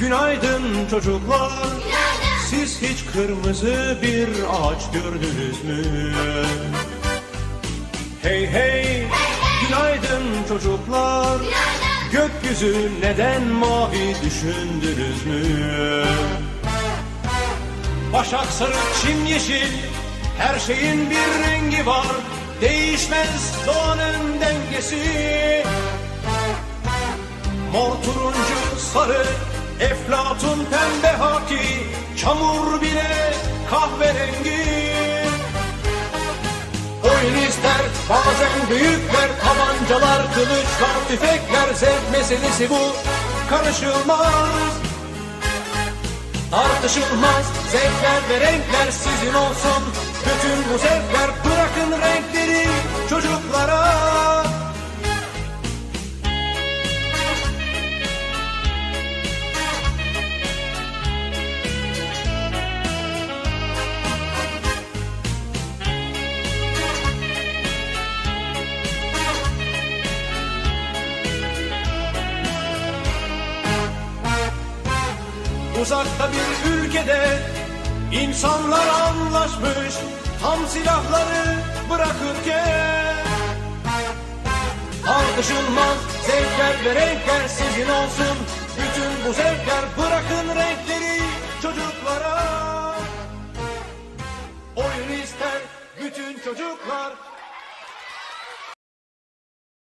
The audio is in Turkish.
günaydın çocuklar Günaydın. Siz hiç kırmızı bir ağaç gördünüz mü? Hey hey, günaydın çocuklar Günaydın. Gökyüzü neden mavi düşündünüz mü? Başak sarı, çim yeşil, her şeyin bir rengi var. Değişmez doğanın dengesi. Mor turuncu sarı, eflatun pembe haki, çamur bile kahverengi. Oyun ister bazen büyükler tabancalar kılıçlar tüfekler zevk meselesi bu. Karışılmaz Tartışılmaz. Zevkler ve renkler sizin olsun. Bütün bu zevkler bırakın renkleri çocuklara Uzakta bir ülkede insanlar anlaşmış tam silahları bırakırken Tartışılmaz zevkler ve renkler sizin olsun. Bütün bu zevkler bırakın renkleri çocuklara. Oyun ister bütün çocuklar